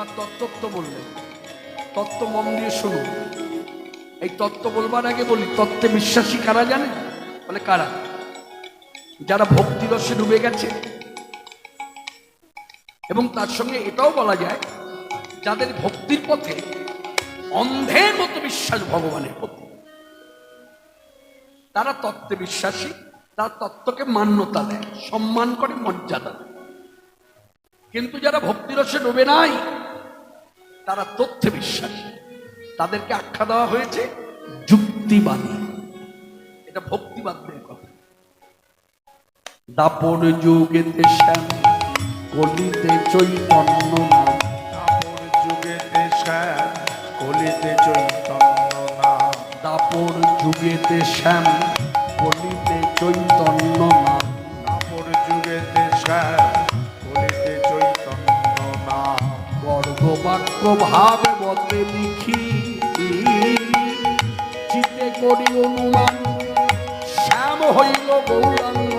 এবার তত্ত্ব বললেন। তত্ত্ব মন দিয়ে শুনুন। এই তত্ত্ব বলবার আগে বলি, তত্ত্বে বিশ্বাসী কারা জানে বলে কারা? যারা ভক্তি রসে ডুবে গেছে। এবং তার সঙ্গে এটাও বলা যায়, যাদের ভক্তির পথে অন্ধের মতো বিশ্বাস ভগবানের প্রতি তারা তত্ত্বে বিশ্বাসী, তার তত্ত্বকে মান্যতা দেয়, সম্মান করে, মর্যাদা দেয়। কিন্তু যারা ভক্তিরসে ডুবে নাই তারা তথ্যে বিশ্বাসী। তাদেরকে আখ্যা দেওয়া হয়েছে যুক্তিবাদী। এটা ভক্তিবাদদের কথা। দাপর যুগেতে শ্যাম কলিতে চৈতন্য নাম। দাপর যুগেতে শ্যাম কলিতে চৈতন্য নাম। দাপর যুগেতে শ্যাম কলিতে চৈতন্য নাম। গর্ভবাক্য ভাবে বতে লিখি। চিতে করি অনুমান শ্যাম হইল গৌরাঙ্গ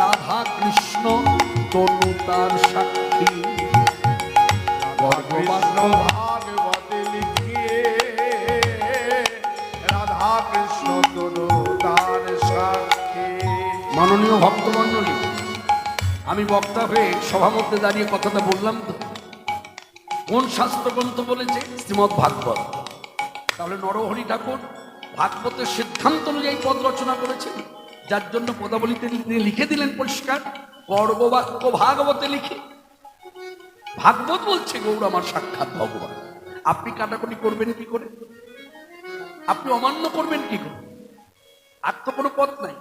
রাধা কৃষ্ণ তনু তার সাক্ষী। ভাগবতে লিখিয়ে রাধা কৃষ্ণ তনু তার সাক্ষী। মাননীয় ভক্তমণ্ডলী আমি বক্তা হয়ে সভা মধ্যে দাঁড়িয়ে কথাটা বললাম তো। কোন শাস্ত্রগ্রন্থ বলেছে? শ্রীমৎ ভাগবত তাহলে নরহরি ঠাকুর ভাগবতের সিদ্ধান্ত অনুযায়ী পদ রচনা করেছেন। যার জন্য পদাবলিতে তিনি লিখে দিলেন পরিষ্কার, গর্ববাক্য ভাগবতে লিখে। ভাগবত বলছে, গৌর আমার সাক্ষাৎ ভগবান। আপনি কাটাকুটি করবেন কি করে? আপনি অমান্য করবেন কি করে? আর তো কোনো পথ নাই।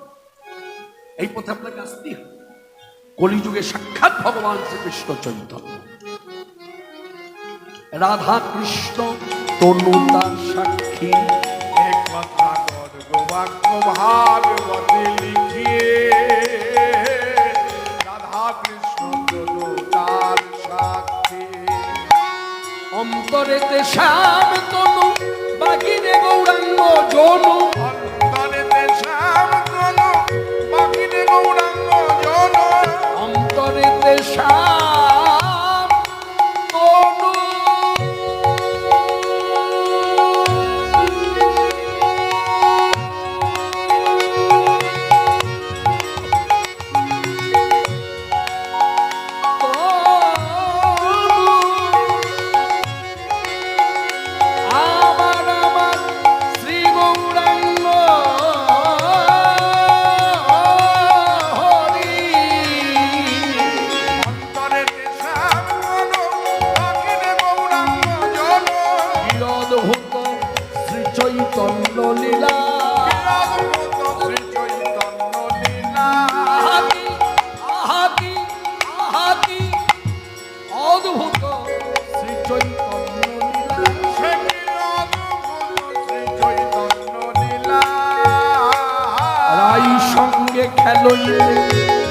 এই পথে আপনাকে আসতেই কলিযুগে সাক্ষাৎ ভগবান শ্রীকৃষ্ণ চৈতন্য। রাধা কৃষ্ণ তনু তার সাক্ষী। এক কথা গর্গবাক্য ভাগবতে লিখিয়ে। রাধা কৃষ্ণ তনু সাক্ষী। অন্তরেতে শ্যাম তনু বাগিনে গৌরাঙ্গ জনু। খেলইতে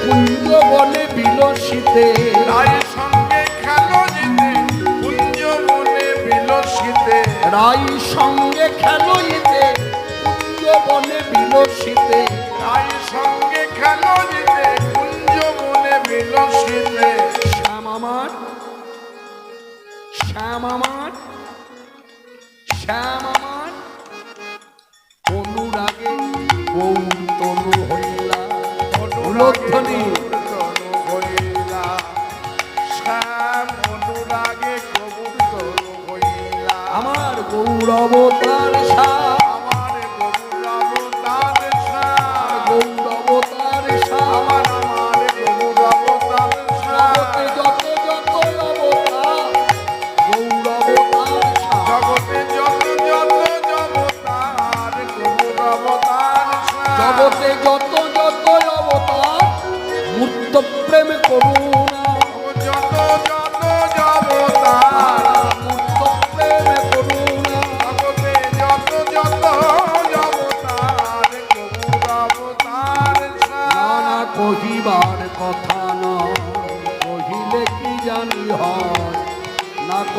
কুঞ্জ বনে বিলসিতে। রায়ের সঙ্গে খেলো যেতে কুঞ্জ মনে বিলসিতে। রাই সঙ্গে খেলইতে কুঞ্জ বনে বিলসিতে। রায়ের সঙ্গে খেলো আমার গৌরবতার শ্যাম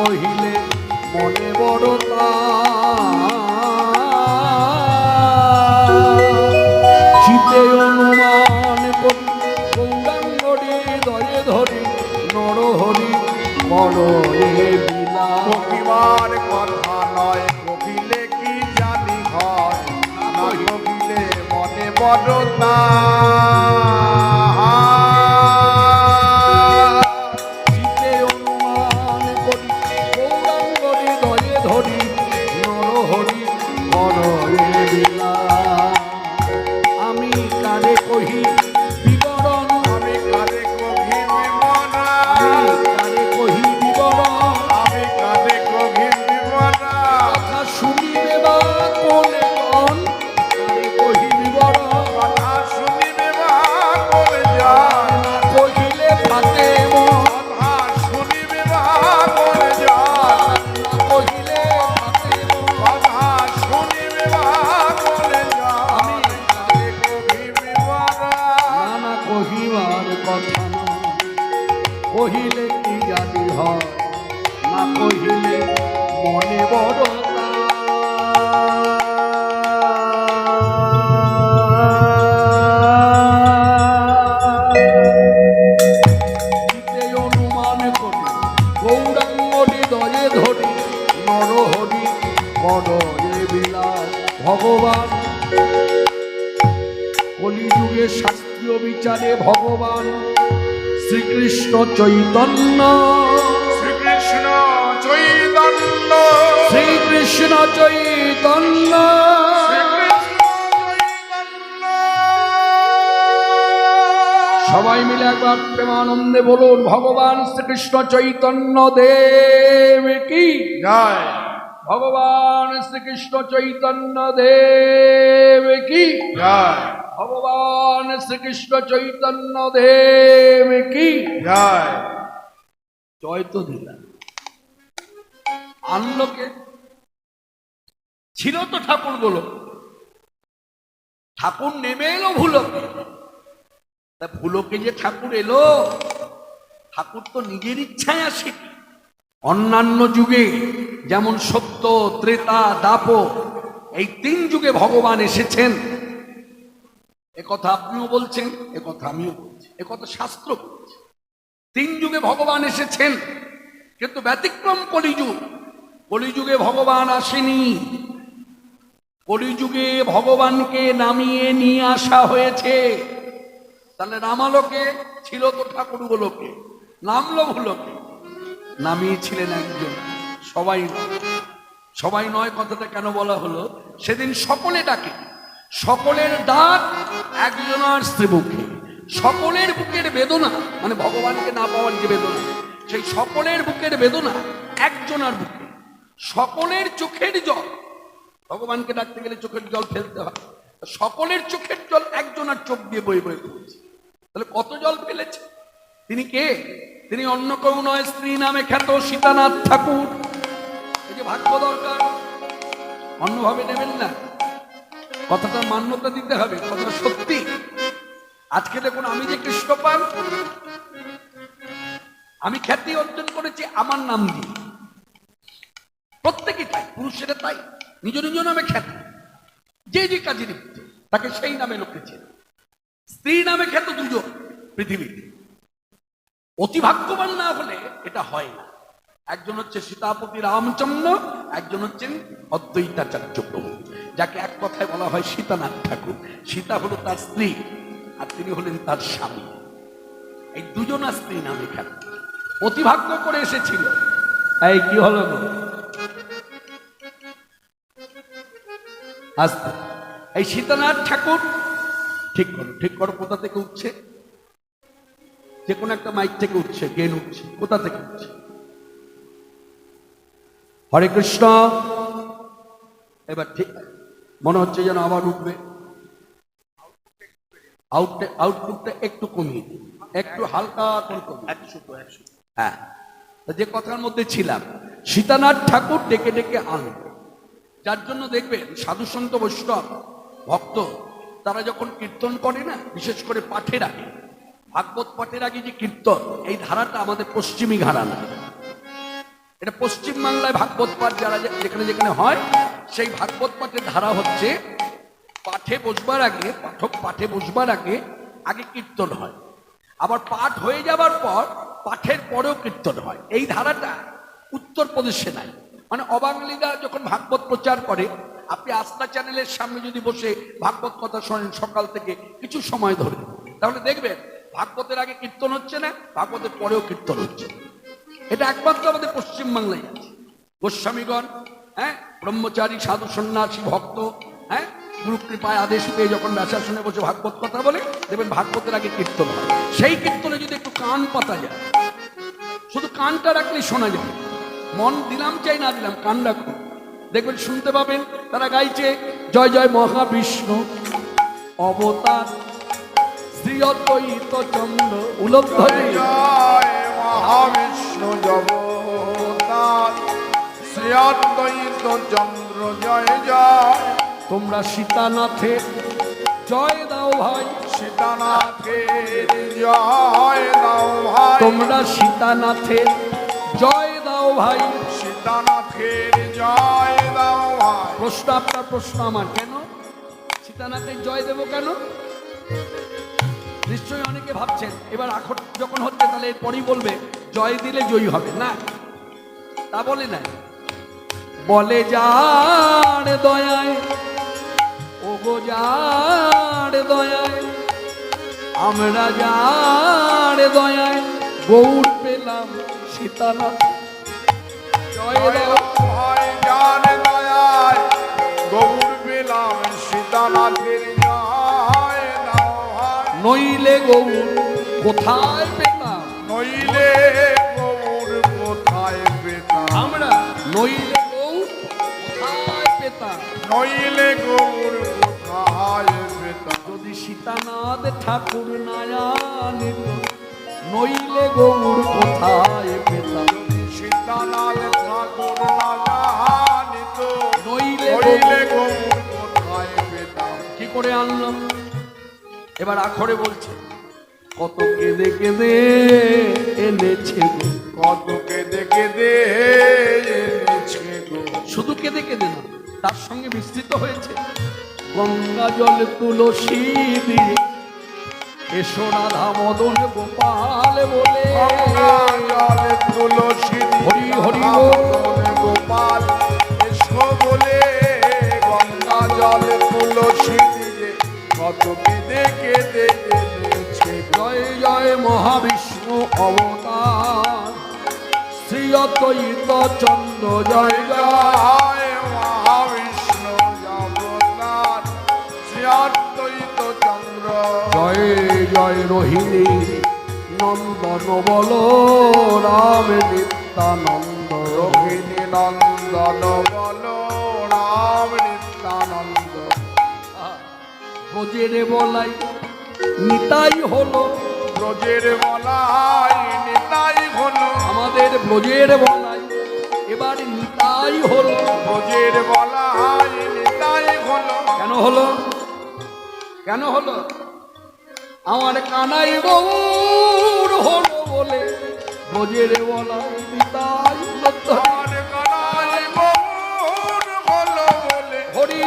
কহিলে মনে বড়তা চিতে চৈতন্য চৈতন্য। সবাই মিলে একবার প্রেমানন্দে বলুন ভগবান শ্রীকৃষ্ণ চৈতন্য দেব কি? জয়। ভগবান শ্রীকৃষ্ণ চৈতন্য দেব কি? জয়। ভগবান শ্রীকৃষ্ণ চৈতন্য দেব কি? জয়। জয় তো দিলাম। আনলোকে ছিল তো ঠাকুরগুলো ঠাকুর নেমে এলো ভুলোকে। তা ভুলোকে যে ঠাকুর এলো, ঠাকুর তো নিজের ইচ্ছায় আসে। অন্যান্য যুগে যেমন সত্য ত্রেতা, দাপ, এই তিন যুগে ভগবান এসেছেন। কথা আপনিও বলছেন কথা আমিও বলছি কথা শাস্ত্র বলছে। তিন যুগে ভগবান এসেছেন, কিন্তু ব্যতিক্রম কলিযুগ। কলিযুগে ভগবান আসেনি। কলিযুগে ভগবানকে নামিয়ে নিয়ে আসা হয়েছে। তাহলে নামালোকে, ছিল তো ঠাকুরগুলোকে, নামলো ভুলোকে। নামিয়েছিলেন একজন, সবাই সবাই নয় কথাটা কেন বলা হলো? সেদিন সকলে ডাকে। সকলের ডাক একজনার স্ত্রী মুখে সকলের বুকের বেদনা মানে ভগবানকে না পাওয়ার যে বেদনা, সেই সকলের বুকের বেদনা একজনার বুকে। সকলের চোখের জল ভগবানকে ডাকতে গেলে চোখের জল ফেলতে হয়। সকলের চোখের জল একজনার চোখ দিয়ে বয়ে বয়ে পড়ছে তাহলে কত জল ফেলেছে? তিনি কে? তিনি অন্য কেউ নয়, স্ত্রী নামে খ্যাত সীতানাথ ঠাকুর। এই যে ভাগ্য দরকার। অন্যভাবে নেবেন না। কথাটা মান্যতা দিতে হবে, কথাটা সত্যি। আজকে দেখুন, আমি যে কৃষ্ণ পান আমি খ্যাতি অর্জন করেছি আমার নাম দিয়ে। প্রত্যেকে তাই, পুরুষেরা তাই। নিজ নিজ নামে খ্যাতি। যে যে কাজে লিপ্ত, তাকে সেই নামে লোকে চেনে। স্ত্রী নামে খ্যাত দুজন পৃথিবীতে। অতি ভাগ্যবান না হলে এটা হয় না। একজন হচ্ছে সীতাপতি রামচন্দ্র, একজন হচ্ছেন অদ্বৈতাচার্য প্রভু, যাকে এক কথায় বলা হয় সীতানাথ ঠাকুর। সীতা হলো তার স্ত্রী, আর তিনি হলেন তার স্বামী। এই দুজনা স্ত্রী নামে খ্যাত। অতিভাগ্য করে এসেছিল। এই কি হলো আস্তে এই সীতানাথ ঠাকুর ঠিক করো ঠিক করো কোথা থেকে উঠছে? যে কোনো একটা মাইক থেকে উঠছে গেন উঠছে কোথা থেকে উঠছে? হরে কৃষ্ণ। এবার ঠিক মনে হচ্ছে যেন আবার উঠবে। আউটটা আউটপুটটা একটু কমিয়ে একটু হালকা করে কমিয়ে হ্যাঁ তা যে কথার মধ্যে ছিলাম সীতানাথ ঠাকুর ডেকে ডেকে আনবে। যার জন্য দেখবেন সাধু সন্ত বৈষ্ণব, ভক্ত, তারা যখন কীর্তন করে না, বিশেষ করে পাঠের আগে ভাগবত পাঠের আগে যে কীর্তন, এই ধারাটা আমাদের পশ্চিমী ঘরানা এটা পশ্চিম বাংলায় ভাগবত পাঠ যারা যেখানে যেখানে হয়, সেই ভাগবত পাঠের ধারা হচ্ছে, পাঠে বসবার আগে, পাঠক পাঠে বসবার আগে আগে কীর্তন হয়। আবার পাঠ হয়ে যাবার পর, পাঠের পরেও কীর্তন হয়। এই ধারাটা উত্তরপ্রদেশে নাই। মানে অবাঙালিরা যখন ভাগবত প্রচার করে, আপনি আস্থা চ্যানেলের সামনে যদি বসে ভাগবত কথা শোনেন সকাল থেকে, কিছু সময় ধরে, তাহলে দেখবেন ভাগবতের আগে কীর্তন হচ্ছে না, ভাগবতের পরেও কীর্তন হচ্ছে। এটা একমাত্র আমাদের পশ্চিমবাংলায় আছে। গোস্বামীগণ হ্যাঁ ব্রহ্মচারী, সাধু, সন্ন্যাসী, ভক্ত হ্যাঁ গুরু কৃপায় আদেশ পেয়ে যখন ব্যাসাসনে বসে ভাগবত কথা বলে, দেখবেন ভাগবতের আগে কীর্তন হয়। সেই কীর্তনে যদি একটু কান পাতা যায়, শুধু কানটা রাখলেই শোনা যাবে মন দিলাম চাই না দিলাম কান রাখুন দেখবেন শুনতে পাবেন তারা গাইছে জয় জয় মহাবিষ্ণু। অবতার শ্রী অদ্বৈত চন্দ্র উলব্ধরে। জয় মহাবিষ্ণু জগতার শ্রী অদ্বৈত চন্দ্র জয় জয়। তোমরা সীতানাথে জয় দাও ভাই। সীতানাথের জয় দাও ভাই। তোমরা সীতানাথে ভাই। সীতানাথের জয় দাও ভাই। প্রশ্ন আপনার প্রশ্ন আমার। কেন? সীতানাথের জয় দেব কেন? নিশ্চয়ই অনেকে ভাবছেন এবার আখর যখন হচ্ছে তাহলে এরপরই বলবে জয় দিলে জয়ী হবে না? তা বলে নাই। বলে যার দয়ায় ও গো যার দয়ায় আমরা যার দয়ায় গৌর পেলাম সীতানাথ। নইলে গৌর কোথায় পেতাম? নইলে গৌর কোথায় পেতাম? আমরা নইলে গৌর কোথায় পেতাম? নইলে গৌর কোথায় পেতাম? যদি সীতানাথ ঠাকুর নায়ানিত নইলে গৌর কোথায় পেতাম? সীতানাথ ঠাকুর নাজানিত নইলে নইলে গৌর গৌর কোথায় পেতাম কি করে আনলাম এবার আখরে বলছে কত কেঁদে কেঁদে এনেছে গো। কত কেঁদে কেঁদে এনেছে গো। শুধু কেঁদে কেঁদে না তার সঙ্গে মিশ্রিত হয়েছে। গঙ্গা জল তুলসী দিয়ে এসো রাধা মদন গোপাল বলে। তুলসী হরি হরি গোপাল এসো বলে গঙ্গা জলে তুলসী দিয়ে কত কেঁদে কেঁদে গো জয় জয় মহাবিষ্ণু অবতার। শ্রী অদ্বৈত চন্দ্র জয় জয়। মহাবিষ্ণু জগন্নাথ শ্রী অদ্বৈত চন্দ্র। জয়। জয় রোহিণী নন্দন বল রাম নিত্যানন্দ রোহিণী নন্দন বল রাম নিত্যানন্দ। ব্রজের বলাই নিতাই হলো। ব্রজের বলাই নিতাই হলো। আমাদের ব্রজের বলাই এবার নিতাই হলো। ব্রজের বলাই নিতাই হলো। কেন হলো? কেন হলো? আমার কানাই গৌর হলো বলে। কানাই গৌর হলো বলে হরি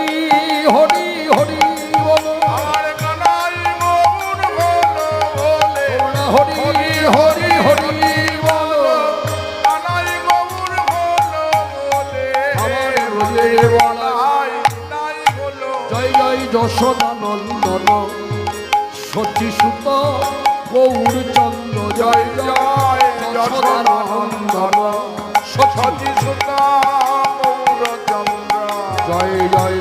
হরি হরি বলো। আর কানাই গৌর হলো বলে হরি হরি হরি বলো। কানাই গৌর হলো বলে। আমার ব্রজের বলাই জয় জয় যশোদা নন্দন। সচি সুত গৌর চন্দ্র জয় জয় নন্দন সচি সুতা গৌর চন্দ্র জয় জয়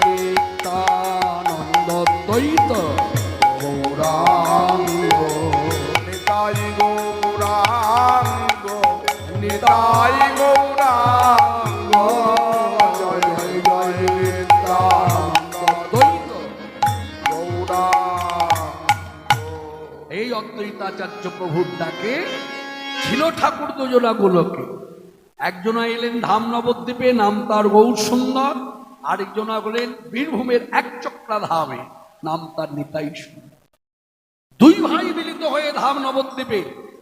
দ্বৈত গৌরাঙ্গ। নিতাই গৌরাঙ্গ, নিতাই অদ্বৈতাচার্য প্রভুর ডাকে ছিল ঠাকুর দুজনা গোলকে একজনা এলেন ধাম নবদ্বীপে নাম তার গৌর সুন্দর। আরেকজনা হলেন বীরভূমের এক চক্রা ধামে নাম তার নিতাই দুই ভাই মিলিত হয়ে ধাম নবদ্বীপে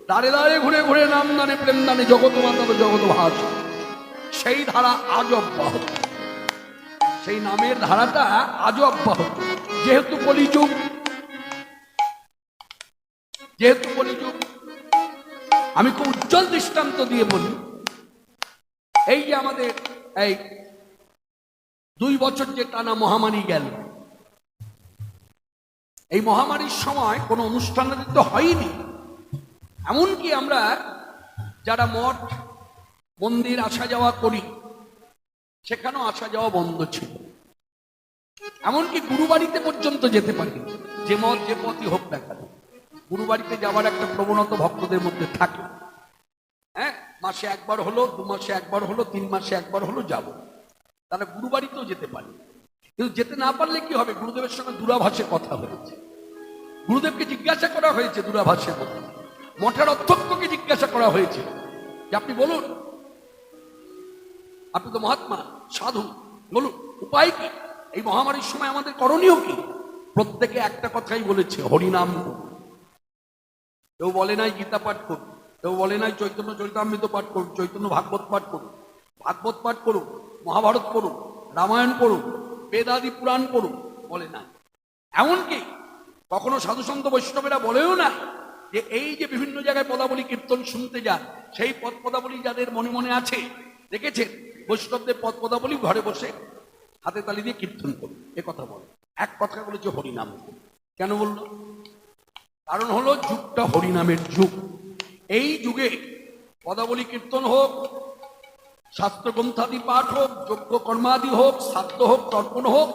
দাঁড়ে দাঁড়ে ঘুরে ঘুরে নাম দানে প্রেম দানে জগৎ মাতা জগৎ ভাস সেই ধারা আজ অব্যাহত। সেই নামের ধারাটা আজ অব্যাহত। যেহেতু কলিযুগ যেহেতু কলিযুগ আমি খুব উজ্জ্বল দৃষ্টান্ত দিয়ে বলি, এই যে আমাদের এই দুই বছর যে টানা মহামারী গেল, এই মহামারীর সময় কোনো অনুষ্ঠান তো হয়নি। এমনকি আমরা যারা মঠ, মন্দির, আসা যাওয়া করি, সেখানেও আসা যাওয়া বন্ধ ছিল। এমনকি গুরুবাড়িতে পর্যন্ত যেতে পারি যে মত যে পথই হোক না কেন। গুরুবাড়িতে যাওয়ার একটা প্রবণতা ভক্তদের মধ্যে থাকে। হ্যাঁ মাসে একবার হলো, দু মাসে একবার হলো, তিন মাসে একবার হলো যাব। তাহলে গুরু বাড়িতেও যেতে পারি। কিন্তু যেতে না পারলে কি হবে? গুরুদেবের সঙ্গে দূরাভাষে কথা হয়েছে। গুরুদেবকে জিজ্ঞাসা করা হয়েছে দূরাভাষের মধ্যে। মঠের অধ্যক্ষকে জিজ্ঞাসা করা হয়েছে যে, আপনি বলুন, আপনি তো মহাত্মা, সাধু, বলুন, উপায় কি? এই মহামারীর সময় আমাদের করণীয় কি? প্রত্যেকে একটা কথাই বলেছে, হরিনাম। কেউ বলে নাই গীতা পাঠ করুন, কেউ বলে নাই চৈতন্য চরিতামৃত পাঠ করুন, চৈতন্য ভাগবত পাঠ করুন, ভাগবত পাঠ করুন, মহাভারত করুন, রামায়ণ করুন বেদাদি পুরাণ করুন, বলে না এমনকি কখনো সাধুসন্ত বৈষ্ণবেরা বলেও না যে এই যে বিভিন্ন জায়গায় পদাবলী কীর্তন শুনতে যান, সেই পদ পদাবলী যাদের মনে মনে আছে, দেখেছেন? বৈষ্ণবদের পদ পদাবলী ঘরে বসে হাতে তালি দিয়ে কীর্তন করুন, এ কথা বলে। এক কথা বলেছে হরিনাম। কেন বলল? কারণ হলো যুগটা হরিনামের যুগ। এই যুগে পদাবলী কীর্তন হোক শাস্ত্র গ্রন্থাদি পাঠ হোক যজ্ঞ কর্মাদি হোক শ্রাদ্ধ হোক, তর্পণ হোক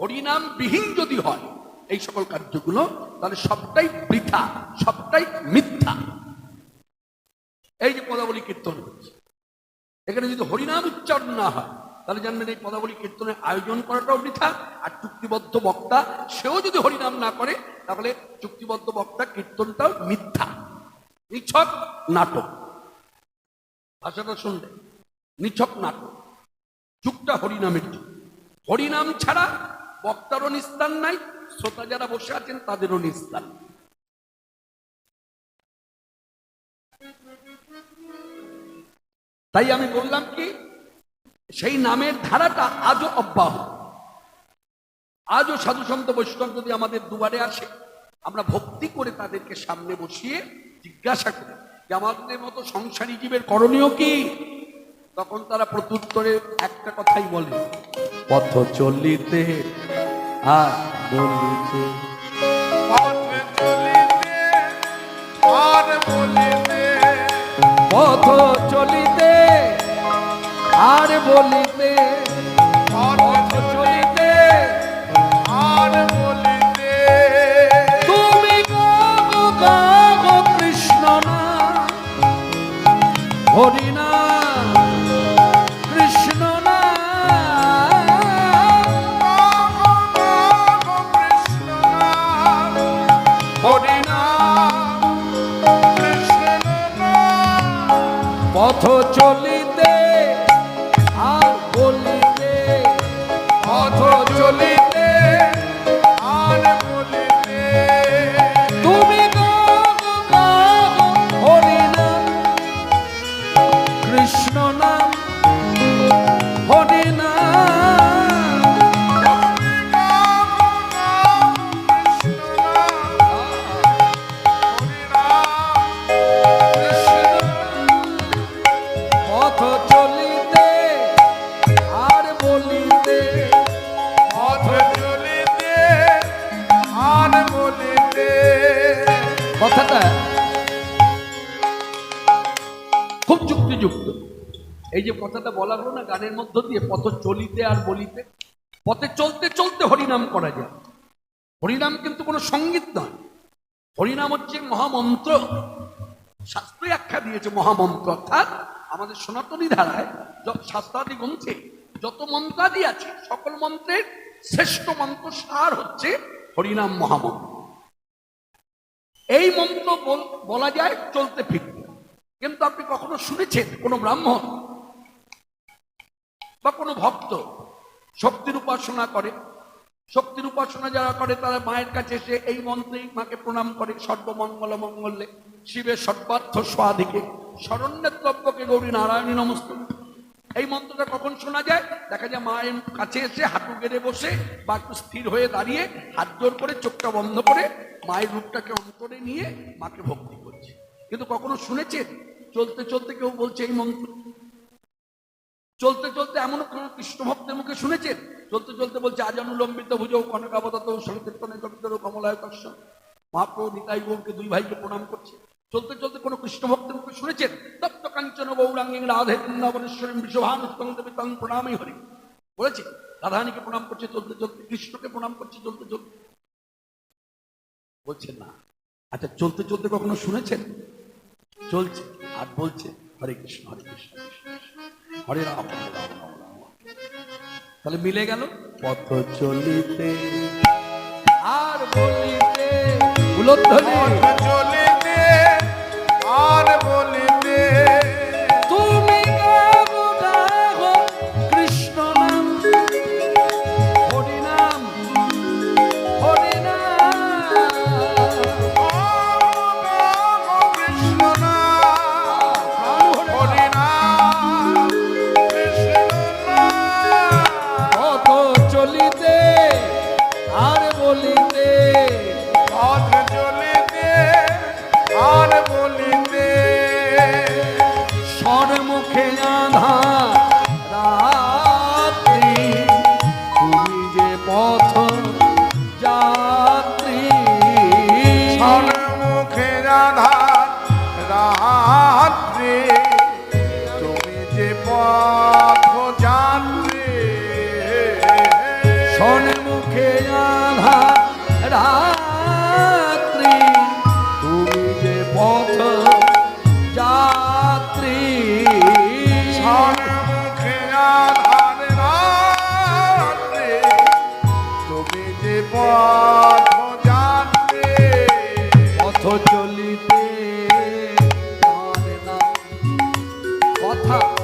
হরিনাম বিহীন যদি হয়, এই সকল কার্যগুলো, তাহলে সবটাই বৃথা সবটাই মিথ্যা। এই যে পদাবলী কীর্তন হচ্ছে, এখানে যদি হরিনাম উচ্চারণ না হয় তাহলে জানবেন এই পদাবলী কীর্তনের আয়োজন করাটাও বৃথা, আর চুক্তিবদ্ধ বক্তা, সেও যদি হরিনাম না করে, তাহলে চুক্তিবদ্ধ বক্তা কীর্তনটাও মিথ্যা। নিছক নাটক। ভাষাটা শুনলে, নিছক নাটক। যুগটা হরিনামের যুগ হরিনাম ছাড়া বক্তারও নিস্তার নাই, শ্রোতা যারা বসে আছেন তাদেরও নিস্তার। তাই আমি বললাম কি সেই নামের ধারাটা আজও অব্যাহত। আজও সাধু সন্ত বৈষ্ণব যদি আমাদের দুয়ারে আসে আমরা ভক্তি করে তাদেরকে সামনে বসিয়ে জিজ্ঞাসা করি যে আমাদের মতো সংসারী জীবের করণীয় কি? তখন তারা প্রত্যুত্তরে একটা কথাই বলে পথ চলিতে আর বলিতে পথে চলিতে আর বলিতে যে কথাটা বলা হলো না, গানের মধ্য দিয়ে পথ চলিতে আর বলিতে, পথে চলতে চলতে হরিনাম করা যায়। হরিনাম কিন্তু কোনো সংগীত নয়। হরিনাম হচ্ছে মহামন্ত্র। শাস্ত্রে আখ্যা দিয়েছে মহামন্ত্র, অর্থাৎ আমাদের সনাতনী ধারায় শাস্ত্রাদি গ্রন্থে যত মন্ত্রাদি আছে, সকল মন্ত্রের শ্রেষ্ঠ মন্ত্র সার হচ্ছে হরিনাম মহামন্ত্র। এই মন্ত্র বলা যায় চলতে ফিরতে। কিন্তু আপনি কখনো শুনেছেন কোনো ব্রাহ্মণ বা কোনো ভক্ত শক্তির উপাসনা করে, শক্তির উপাসনা যারা করে তারা মায়ের কাছে এসে এই মন্ত্রেই মাকে প্রণাম করে, সর্বমঙ্গল মঙ্গলে শিবের সর্বার্থ স্বাদিকে শরণ্যের গৌরী নারায়ণী নমস্ত এই মন্ত্রটা কখন শোনা যায়? দেখা যায় মায়ের কাছে এসে হাঁটু গেড়ে বসে বা একটু স্থির হয়ে দাঁড়িয়ে হাত জোর করে, চোখটা বন্ধ করে মায়ের রূপটাকে অন্তরে নিয়ে মাকে ভক্তি করছে। কিন্তু কখনো শুনেছেন? চলতে চলতে কেউ বলছে এই মন্ত্র চলতে চলতে এমন কোন কৃষ্ণ ভক্তের মুখে শুনেছেন? চলতে চলতে বলছে আজানুলম্বিত ভুজৌ কনকাবদত সলতীর্থনে কবিতর কমলায় কর্ষ মহাপ্রভু নিতাই গৌরকে দুই ভাইকে প্রণাম করছে। চলতে চলতে কোন কৃষ্ণ ভক্তের মুখে শুনেছেন? তপ্ত কাঞ্চন গৌরাঙ্গী রাধে বৃন্দাবনেশ্বরী বিশ্বভানুস্তং দেবী তং প্রণামই হরি। বলেছে রাধারানীকে প্রণাম করছে চলতে চলতে কৃষ্ণকে প্রণাম করছে চলতে চলতে। বলছেন না। আচ্ছা চলতে চলতে কখনো শুনেছেন? চলছে আর বলছে হরে কৃষ্ণ হরে কৃষ্ণ কৃষ্ণ, হরে রাম হরে রাম রাম রাম। তাহলে মিলে গেল? পথ চলিতে আর বলিতে চলিতে আর কথা।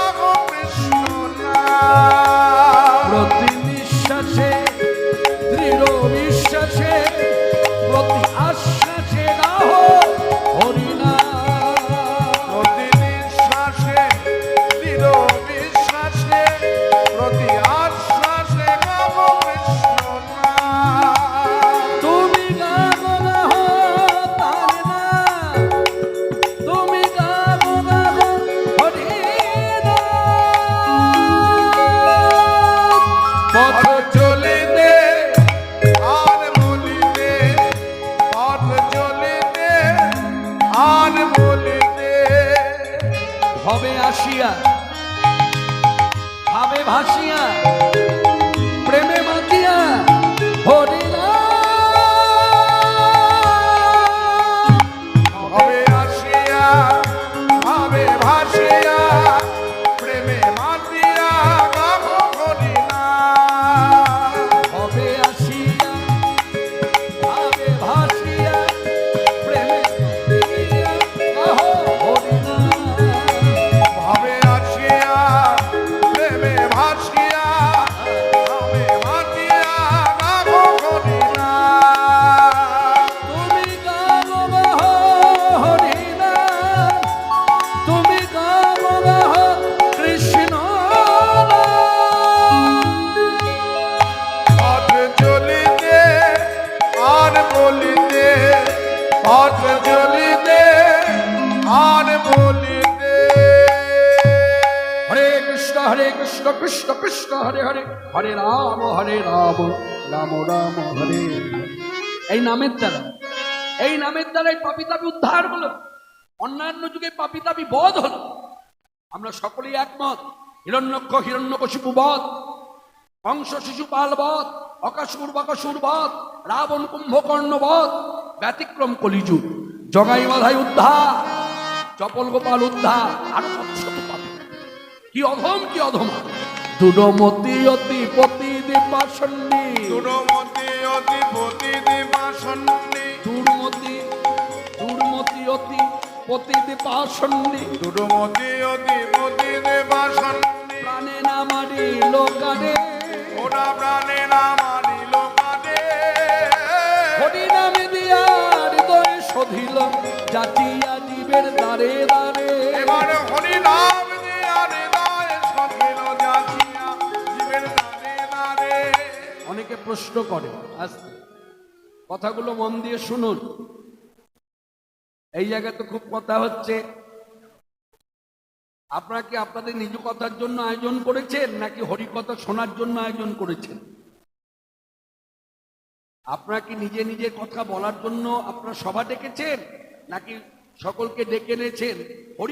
ভাবে কৃষ্ণ কৃষ্ণ, হরে হরে হরে রাম হরে রাম রাম রাম, হরে। এই নামের দ্বারা, এই নামের দ্বারাই পাপি তাপি উদ্ধার হলো অন্যান্য যুগে পাপি তাপি বধ হলো আমরা সকলেই একমত, হিরণ্যক্ষ হিরণ্যকশিপু বধ কংস শিশুপাল বধ অকাসুর বাকাসুর বধ, রাবণ কুম্ভকর্ণ বধ, ব্যতিক্রম কলিযুগ, জগাই মাধাই উদ্ধার চপল গোপাল উদ্ধার, আর কি অধম কি অধম? দুরমতি অতি পতি দীপাসন্নি দুরমতি অধিপতি দিবাসন্নি দুর্মতি দুর্মতি অতি পতি দীপাসন্নি দুরমতি অধিপতি দিবাসন্নি প্রাণে না মারি লোকারে। ওরা প্রাণে না মানিল কানে হরি নামে দিয়া হৃদয় সধিল জাতিয়া জীবের দ্বারে দ্বারে। প্রশ্ন করে। আস্তে কথাগুলো মন দিয়ে শুনুন। এই জায়গায় তো খুব কথা হচ্ছে। আপনারা কি আপনাদের নিজ কথার জন্য আয়োজন করেছেন, নাকি হরিকথা শোনার জন্য আয়োজন করেছেন? আপনারা কি নিজে নিজে কথা বলার জন্য আপনারা সভা ডেকেছেন, নাকি সকলকে ডেকে এনেছেন? হরি